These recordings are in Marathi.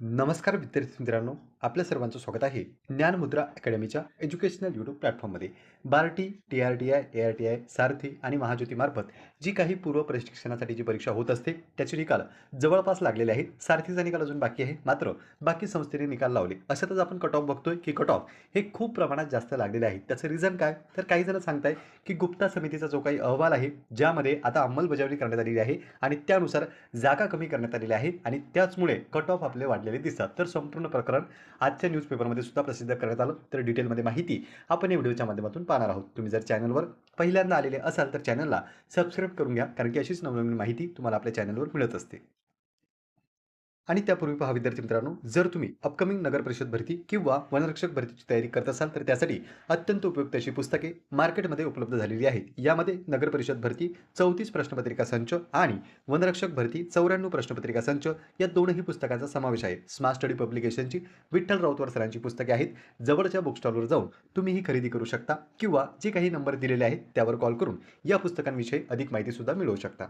नमस्कार विद्यार्थी मित्रांनो आपल्या सर्वांचं स्वागत आहे ज्ञानमुद्रा अकॅडमीच्या एज्युकेशनल यूट्यूब प्लॅटफॉर्ममध्ये. BARTI T R T I A R T I SARTHI आणि महाज्योतीमार्फत जी काही पूर्व प्रशिक्षणासाठी जी परीक्षा होत असते त्याचे निकाल जवळपास लागलेले आहेत. सारथीचा निकाल अजून बाकी आहे मात्र बाकी संस्थेने निकाल लावले. अशातच आपण कट ऑफ बघतोय की कट ऑफ हे खूप प्रमाणात जास्त लागलेले आहेत. त्याचं रिझन काय? तर काही जण सांगताय की गुप्ता समितीचा जो काही अहवाल आहे ज्यामध्ये आता अंमलबजावणी करण्यात आलेली आहे आणि त्यानुसार जागा कमी करण्यात आलेल्या आहे आणि त्याचमुळे कट ऑफ आपले आपल्याला दिसतात. तर संपूर्ण प्रकरण आजच्या न्यूजपेपरमध्ये सुद्धा प्रसिद्ध करण्यात आलं. तर डिटेलमध्ये माहिती आपण या व्हिडिओच्या माध्यमातून पाहणार आहोत. तुम्ही जर चॅनलवर पहिल्यांदा आलेले असाल तर चॅनलला सबस्क्राईब करून घ्या. कारण की अशीच नवनवीन माहिती तुम्हाला आपल्या चॅनलवर मिळत असते. आणि त्यापूर्वी पहा विद्यार्थी मित्रांनो जर तुम्ही अपकमिंग नगर परिषद भरती किंवा वनरक्षक भरतीची तयारी करत असाल तर त्यासाठी अत्यंत उपयुक्त अशी पुस्तके मार्केटमध्ये उपलब्ध झालेली आहेत. यामध्ये नगर परिषद भरती चौतीस प्रश्नपत्रिका संच आणि वनरक्षक भरती चौऱ्याण्णव प्रश्नपत्रिका संच या दोनही पुस्तकांचा समावेश आहे. स्मार्ट स्टडी पब्लिकेशनची विठ्ठल राऊतवर सरांची पुस्तके आहेत. जवळच्या बुक स्टॉलवर जाऊन तुम्ही ही खरेदी करू शकता किंवा जे काही नंबर दिलेले आहेत त्यावर कॉल करून या पुस्तकांविषयी अधिक माहितीसुद्धा मिळवू शकता.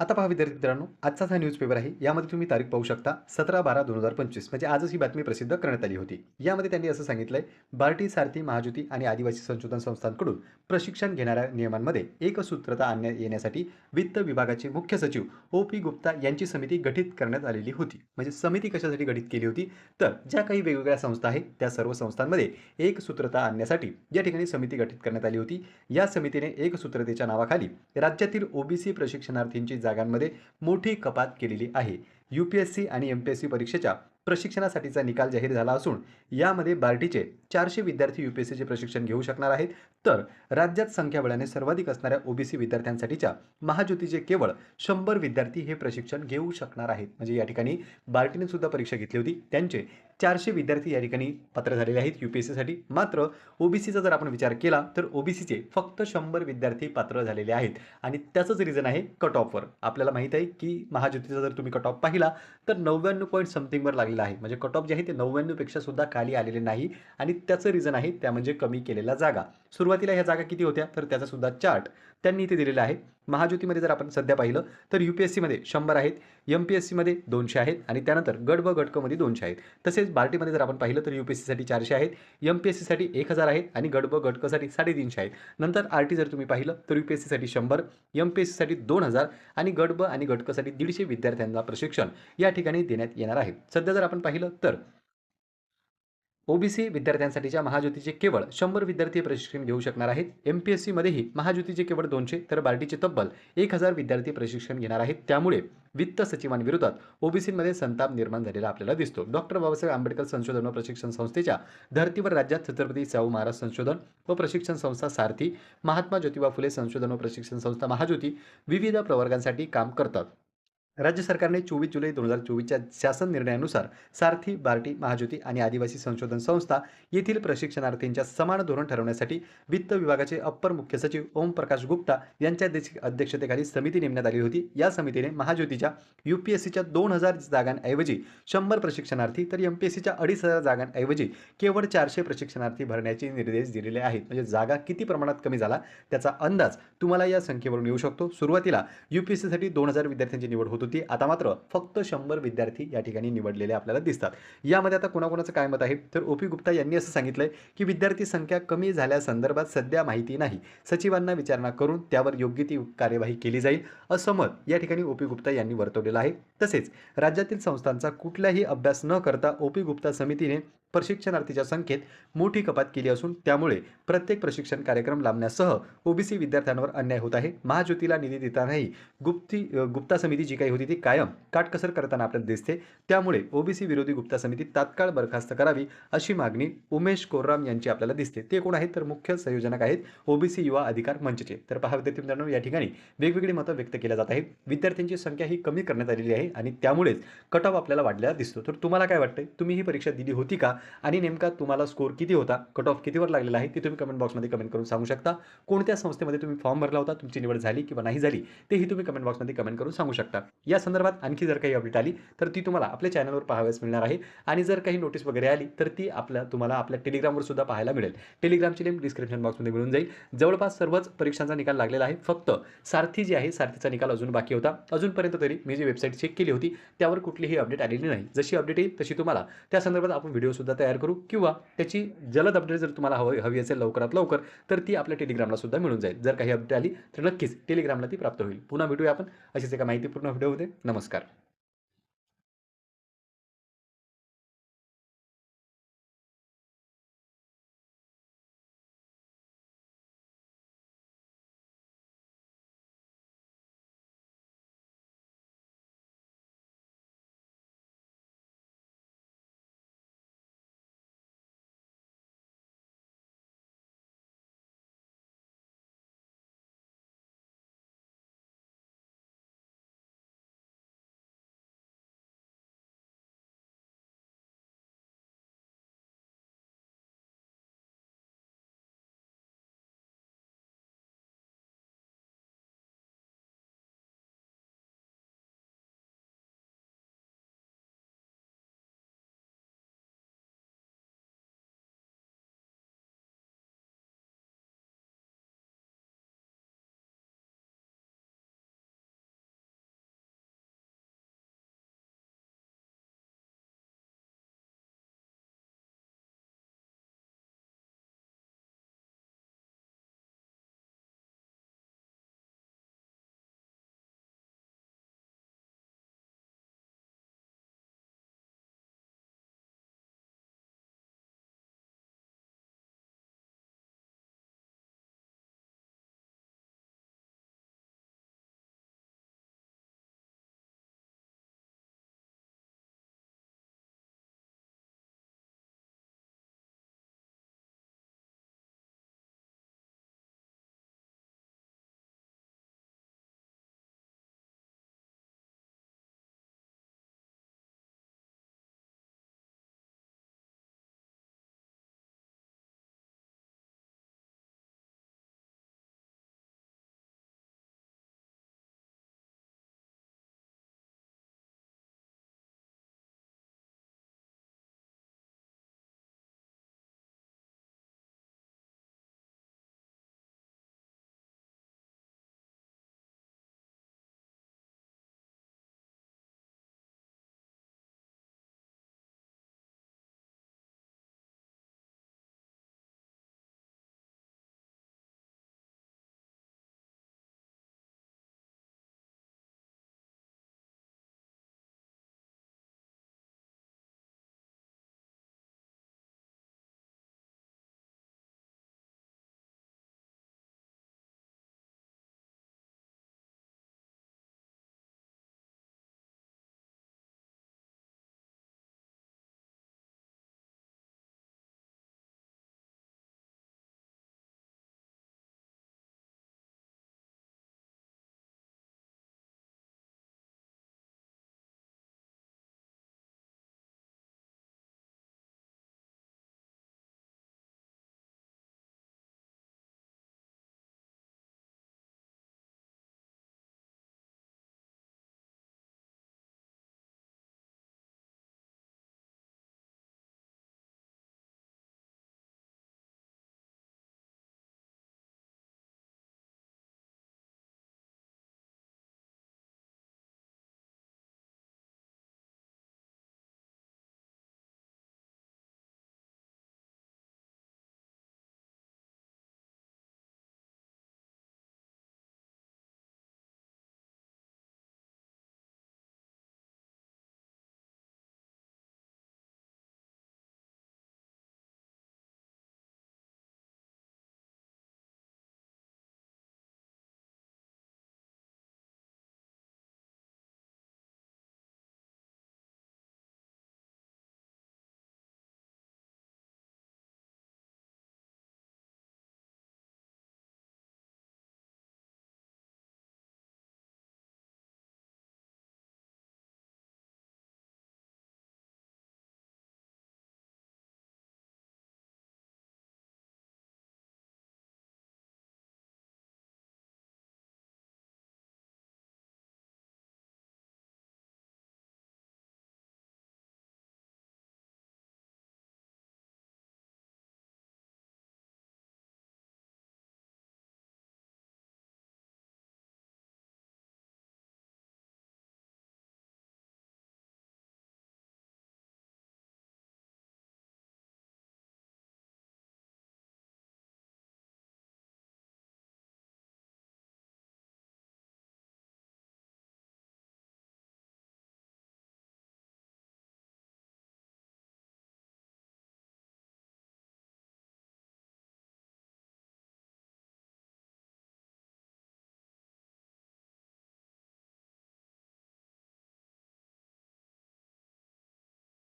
आता पहा विद्यार्थी मित्रांनो आजचाच हा न्यूजपेपर आहे. यामध्ये तुम्ही तारीख पाहू शकता सतरा बारा दोन हजार पंचवीस. म्हणजे आजच ही बातमी प्रसिद्ध करण्यात आली होती. यामध्ये त्यांनी असं सांगितलंय बार्टी सारथी महाज्योती आणि आदिवासी संशोधन संस्थांकडून प्रशिक्षण घेणाऱ्या नियमांमध्ये एकसूत्रता आणण्यात येण्यासाठी वित्त विभागाचे मुख्य सचिव ओ पी गुप्ता यांची समिती गठीत करण्यात आलेली होती. म्हणजे समिती कशासाठी गठीत केली होती? तर ज्या काही वेगवेगळ्या संस्था आहेत त्या सर्व संस्थांमध्ये एकसूत्रता आणण्यासाठी या ठिकाणी समिती गठीत करण्यात आली होती या समितीने एकसूत्रतेच्या नावाखाली राज्यातील ओबीसी प्रशिक्षणार्थींची जागांमध्ये मोठी कपात केलेली आहे. यू पी एस सी आणि एम पी एस सी परीक्षेच्या प्रशिक्षणासाठीचा निकाल जाहीर झाला असून यामध्ये बार्टीचे चारशे विद्यार्थी यू पी एस सीचे प्रशिक्षण घेऊ शकणार आहेत. तर राज्यात संख्याबळाने सर्वाधिक असणाऱ्या ओबीसी विद्यार्थ्यांसाठीच्या महाज्योतीचे केवळ शंभर विद्यार्थी हे प्रशिक्षण घेऊ शकणार आहेत. म्हणजे या ठिकाणी बार्टीने सुद्धा परीक्षा घेतली होती. त्यांचे चारशे विद्यार्थी या ठिकाणी पात्र झालेले आहेत यू पी एस सीसाठी मात्र ओबीसीचा जर आपण विचार केला तर ओबीसीचे फक्त शंभर विद्यार्थी पात्र झालेले आहेत. आणि त्याचंच रिझन आहे कट ऑफवर आपल्याला माहीत आहे की महाज्योतीचा जर तुम्ही कट ऑफ पाहिला तर नव्याण्णव पॉईंट समथिंगवर लागलेला आहे. म्हणजे कट ऑफ जे आहे ते नव्याण्णवपेक्षा सुद्धा खाली आलेले नाही. आणि त्याचं रिझन आहे त्या म्हणजे कमी केलेल्या जागा. सुरू सुरुवातीला ह्या जागा किती होत्या? तर त्याचा सुद्धा चार्ट त्यांनी इथे दिलेला आहे. महाज्योतीमध्ये जर आपण सध्या पाहिलं तर यू पी एस सीमध्ये शंभर आहेत एम पी एस सीमध्ये दोनशे आहेत आणि त्यानंतर गड व गटकमध्ये दोनशे आहेत. तसेच बार्टीमध्ये जर आपण पाहिलं तर यू पी एस सीसाठी चारशे आहेत एम पी एस सीसाठी एक हजार आहेत आणि गड व गटकसाठी साडेतीनशे आहेत. नंतर आर टी जर तुम्ही पाहिलं तर यू पी एस सीसाठी शंभर एम पी एस सीसाठी दोन हजार आणि गड ब आणि गटकसाठी दीडशे विद्यार्थ्यांना प्रशिक्षण या ठिकाणी देण्यात येणार आहे. सध्या जर आपण पाहिलं तर ओबीसी विद्यार्थ्यांसाठीच्या महाज्योतीचे केवळ शंभर विद्यार्थी प्रशिक्षण घेऊ शकणार आहेत. एम पी एस सीमध्येही महाज्योतीचे केवळ दोनशे तर बार्टीचे तब्बल एक हजार विद्यार्थी प्रशिक्षण घेणार आहेत. त्यामुळे वित्त सचिवांविरोधात ओबीसीमध्ये संताप निर्माण झालेला आपल्याला दिसतो. डॉक्टर बाबासाहेब आंबेडकर संशोधन व प्रशिक्षण संस्थेच्या धर्तीवर राज्यात छत्रपती शाहू महाराज संशोधन व प्रशिक्षण संस्था सारथी महात्मा ज्योतिबा फुले संशोधन व प्रशिक्षण संस्था महाज्योती विविध प्रवर्गांसाठी काम करतात. राज्य सरकारने चोवीस जुलै दोन हजार चोवीसच्या शासन निर्णयानुसार सारथी बार्टी महाज्योती आणि आदिवासी संशोधन संस्था येथील प्रशिक्षणार्थींच्या समान धोरण ठरवण्यासाठी वित्त विभागाचे अप्पर मुख्य सचिव ओम प्रकाश गुप्ता यांच्या अध्यक्षतेखाली समिती नेमण्यात आली होती. या समितीने महाज्योतीच्या यू पी एस सीच्या दोन हजार जागांऐवजी शंभर प्रशिक्षणार्थी तर एम पी एस सीच्या अडीच हजार जागांऐवजी केवळ चारशे प्रशिक्षणार्थी भरण्याचे निर्देश दिलेले आहेत. म्हणजे जागा किती प्रमाणात कमी झाला त्याचा अंदाज तुम्हाला या संख्येवरून येऊ शकतो. सुरुवातीला यू पी एस सीसाठी दोन हजार विद्यार्थ्यांची निवड होती होती आता मात्र फक्त शंभर विद्यार्थी या ठिकाणी निवडलेले आपल्याला दिसतात. यामध्ये आता कोणाकोणाचं काय मत आहे? तर ओ पी गुप्ता यांनी असं सांगितलंय की विद्यार्थी संख्या कमी झाल्यासंदर्भात सध्या माहिती नाही. सचिवांना विचारणा करून त्यावर योग्य ती कार्यवाही केली जाईल असं मत या ठिकाणी ओ पी गुप्ता यांनी वर्तवलेलं आहे. तसेच राज्यातील संस्थांचा कुठलाही अभ्यास न करता ओ पी गुप्ता समितीने प्रशिक्षणार्थीच्या संख्येत मोठी कपात केली असून त्यामुळे प्रत्येक प्रशिक्षण कार्यक्रम लांबण्यासह ओबीसी विद्यार्थ्यांवर अन्याय होत आहे. महाज्योतीला निधी देतानाही गुप्ती गुप्ता समिती जी काही होती ती कायम काटकसर करताना आपल्याला दिसते. त्यामुळे ओबीसी विरोधी गुप्ता समिती तात्काळ बरखास्त करावी अशी मागणी उमेश कोरराम यांची आपल्याला दिसते. ते कोण आहेत? तर मुख्य संयोजनक आहेत ओबीसी युवा अधिकार मंचचे. तर पहा विद्यार्थी मित्रांनो या ठिकाणी वेगवेगळी मतं व्यक्त केल्या जात आहेत. विद्यार्थ्यांची संख्या ही कमी करण्यात आलेली आहे आणि त्यामुळेच कट ऑफ आपल्याला वाढलेला दिसतो. तर तुम्हाला काय वाटतंय? तुम्ही ही परीक्षा दिली होती का? आणि नेमका तुम्हाला स्कोर किती होता? कट ऑफ कितीवर लागलेला आहे? ते तुम्ही कमेंट बॉक्समध्ये कमेंट करून सांगू शकता. कोणत्या संस्थेमध्ये तुम्ही फॉर्म भरला होता? तुमची निवड झाली किंवा नाही झाली? तेही तुम्ही कमेंट बॉक्समध्ये कमेंट करून सांगू शकता. या संदर्भात आणखी जर काही अपडेट आली तर ती तुम्हाला आपल्या चॅनलवर पाहाव्यास मिळणार आहे. आणि जर काही नोटीस वगैरे आली तर ती आपल्या तुम्हाला आपल्या टेलिग्रामवर सुद्धा पाहायला मिळेल. टेलिग्रामची लिंक डिस्क्रिप्शन बॉक्समध्ये मिळून जाईल. जवळपास सर्वच परीक्षांचा निकाल लागलेला आहे. फक्त सारथी जी आहे सारथीचा निकाल अजून बाकी होता. अजूनपर्यंत तरी मी जी वेबसाईट चेक केली होती त्यावर कुठलीही अपडेट आलेली नाही. जशी अपडेट येईल तशी तुम्हाला त्या संदर्भात आपण व्हिडिओसुद्धा तयार करू किंवा त्याची जलद अपडेट जर तुम्हाला हवी हवी असेल लवकरात लवकर तर ती आपल्या टेलिग्रामला सुद्धा मिळून जाईल. जर काही अपडेट आली तर नक्कीच टेलिग्रामला ती प्राप्त होईल. पुन्हा भेटूया आपण. अशीच एका माहितीपूर्ण व्हिडिओमध्ये नमस्कार.